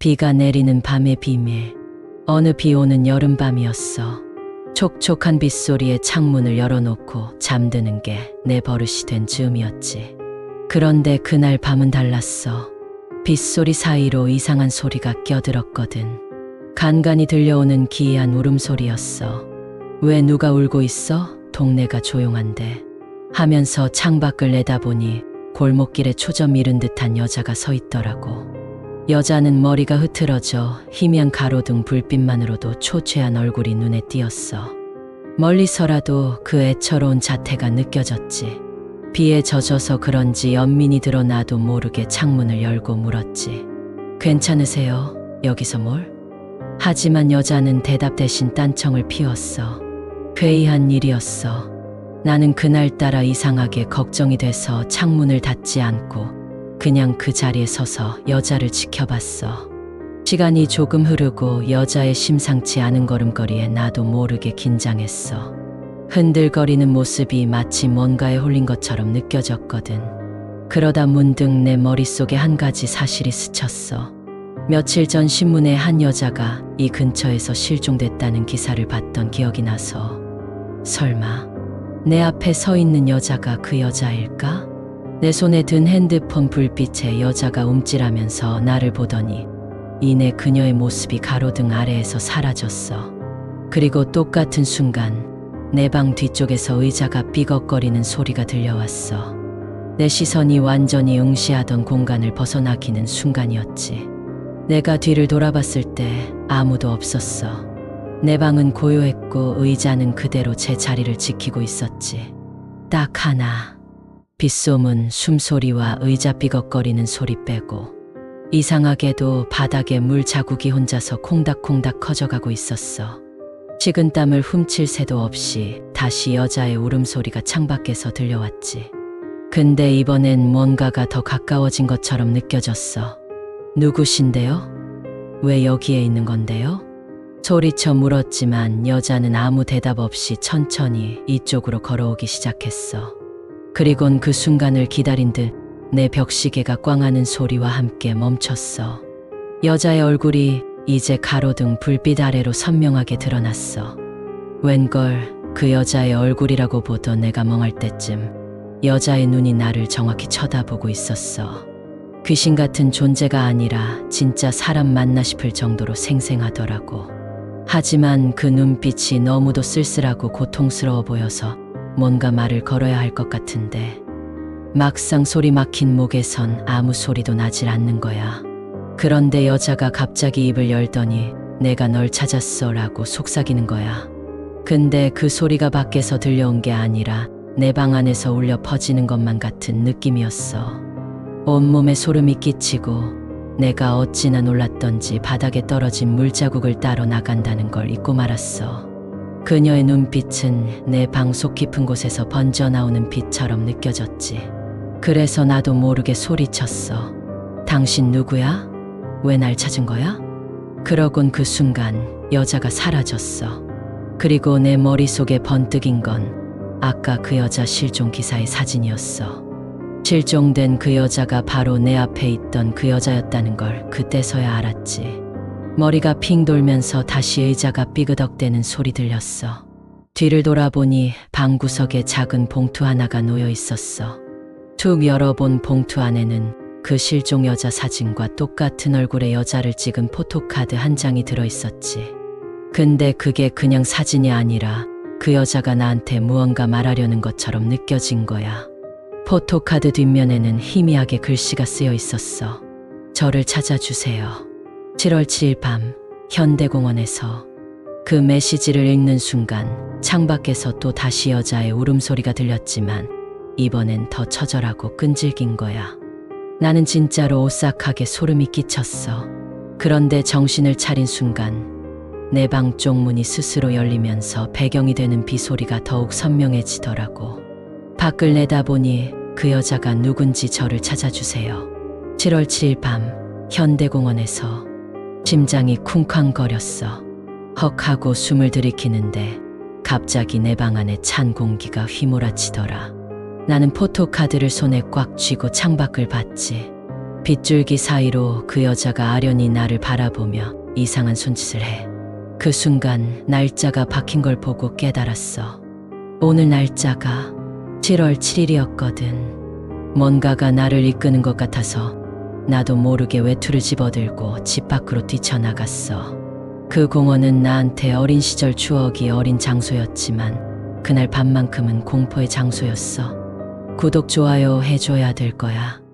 비가 내리는 밤의 비밀. 어느 비 오는 여름밤이었어. 촉촉한 빗소리에 창문을 열어놓고 잠드는 게 내 버릇이 된 즈음이었지. 그런데 그날 밤은 달랐어. 빗소리 사이로 이상한 소리가 껴들었거든. 간간히 들려오는 기이한 울음소리였어. 왜 누가 울고 있어? 동네가 조용한데. 하면서 창밖을 내다보니 골목길에 초점 잃은 듯한 여자가 서 있더라고. 여자는 머리가 흐트러져 희미한 가로등 불빛만으로도 초췌한 얼굴이 눈에 띄었어. 멀리서라도 그 애처로운 자태가 느껴졌지. 비에 젖어서 그런지 연민이 들어 나도 모르게 창문을 열고 물었지. 괜찮으세요? 여기서 뭘? 하지만 여자는 대답 대신 딴청을 피웠어. 괴이한 일이었어. 나는 그날따라 이상하게 걱정이 돼서 창문을 닫지 않고 그냥 그 자리에 서서 여자를 지켜봤어. 시간이 조금 흐르고 여자의 심상치 않은 걸음걸이에 나도 모르게 긴장했어. 흔들거리는 모습이 마치 뭔가에 홀린 것처럼 느껴졌거든. 그러다 문득 내 머릿속에 한 가지 사실이 스쳤어. 며칠 전 신문에 한 여자가 이 근처에서 실종됐다는 기사를 봤던 기억이 나서 설마 내 앞에 서 있는 여자가 그 여자일까? 내 손에 든 핸드폰 불빛에 여자가 움찔하면서 나를 보더니 이내 그녀의 모습이 가로등 아래에서 사라졌어. 그리고 똑같은 순간 내 방 뒤쪽에서 의자가 삐걱거리는 소리가 들려왔어. 내 시선이 완전히 응시하던 공간을 벗어나기는 순간이었지. 내가 뒤를 돌아봤을 때 아무도 없었어. 내 방은 고요했고 의자는 그대로 제 자리를 지키고 있었지. 딱 하나. 빗소문, 숨소리와 의자 삐걱거리는 소리 빼고 이상하게도 바닥에 물 자국이 혼자서 콩닥콩닥 커져가고 있었어. 식은 땀을 훔칠 새도 없이 다시 여자의 울음소리가 창밖에서 들려왔지. 근데 이번엔 뭔가가 더 가까워진 것처럼 느껴졌어. 누구신데요? 왜 여기에 있는 건데요? 소리쳐 물었지만 여자는 아무 대답 없이 천천히 이쪽으로 걸어오기 시작했어. 그리곤 그 순간을 기다린 듯 내 벽시계가 꽝하는 소리와 함께 멈췄어. 여자의 얼굴이 이제 가로등 불빛 아래로 선명하게 드러났어. 웬걸 그 여자의 얼굴이라고 보던 내가 멍할 때쯤 여자의 눈이 나를 정확히 쳐다보고 있었어. 귀신 같은 존재가 아니라 진짜 사람 맞나 싶을 정도로 생생하더라고. 하지만 그 눈빛이 너무도 쓸쓸하고 고통스러워 보여서 뭔가 말을 걸어야 할 것 같은데 막상 소리 막힌 목에선 아무 소리도 나질 않는 거야. 그런데 여자가 갑자기 입을 열더니 내가 널 찾았어 라고 속삭이는 거야. 근데 그 소리가 밖에서 들려온 게 아니라 내 방 안에서 울려 퍼지는 것만 같은 느낌이었어. 온몸에 소름이 끼치고 내가 어찌나 놀랐던지 바닥에 떨어진 물자국을 따러 나간다는 걸 잊고 말았어. 그녀의 눈빛은 내 방속 깊은 곳에서 번져나오는 빛처럼 느껴졌지. 그래서 나도 모르게 소리쳤어. 당신 누구야? 왜 날 찾은 거야? 그러곤 그 순간 여자가 사라졌어. 그리고 내 머릿속에 번뜩인 건 아까 그 여자 실종 기사의 사진이었어. 실종된 그 여자가 바로 내 앞에 있던 그 여자였다는 걸 그때서야 알았지. 머리가 핑 돌면서 다시 의자가 삐그덕대는 소리 들렸어. 뒤를 돌아보니 방구석에 작은 봉투 하나가 놓여 있었어. 툭 열어본 봉투 안에는 그 실종 여자 사진과 똑같은 얼굴의 여자를 찍은 포토카드 한 장이 들어 있었지. 근데 그게 그냥 사진이 아니라 그 여자가 나한테 무언가 말하려는 것처럼 느껴진 거야. 포토카드 뒷면에는 희미하게 글씨가 쓰여 있었어. 저를 찾아주세요. 7월 7일 밤 현대공원에서 그 메시지를 읽는 순간 창밖에서 또 다시 여자의 울음소리가 들렸지만 이번엔 더 처절하고 끈질긴 거야. 나는 진짜로 오싹하게 소름이 끼쳤어. 그런데 정신을 차린 순간 내 방 쪽 문이 스스로 열리면서 배경이 되는 비소리가 더욱 선명해지더라고. 밖을 내다보니 그 여자가 누군지 저를 찾아주세요. 7월 7일 밤 현대공원에서 심장이 쿵쾅거렸어. 헉하고 숨을 들이키는데 갑자기 내 방 안에 찬 공기가 휘몰아치더라. 나는 포토카드를 손에 꽉 쥐고 창밖을 봤지. 빗줄기 사이로 그 여자가 아련히 나를 바라보며 이상한 손짓을 해. 그 순간 날짜가 박힌 걸 보고 깨달았어. 오늘 날짜가 7월 7일이었거든. 뭔가가 나를 이끄는 것 같아서 나도 모르게 외투를 집어들고 집 밖으로 뛰쳐나갔어. 그 공원은 나한테 어린 시절 추억이 어린 장소였지만 그날 밤만큼은 공포의 장소였어. 구독, 좋아요 해줘야 될 거야.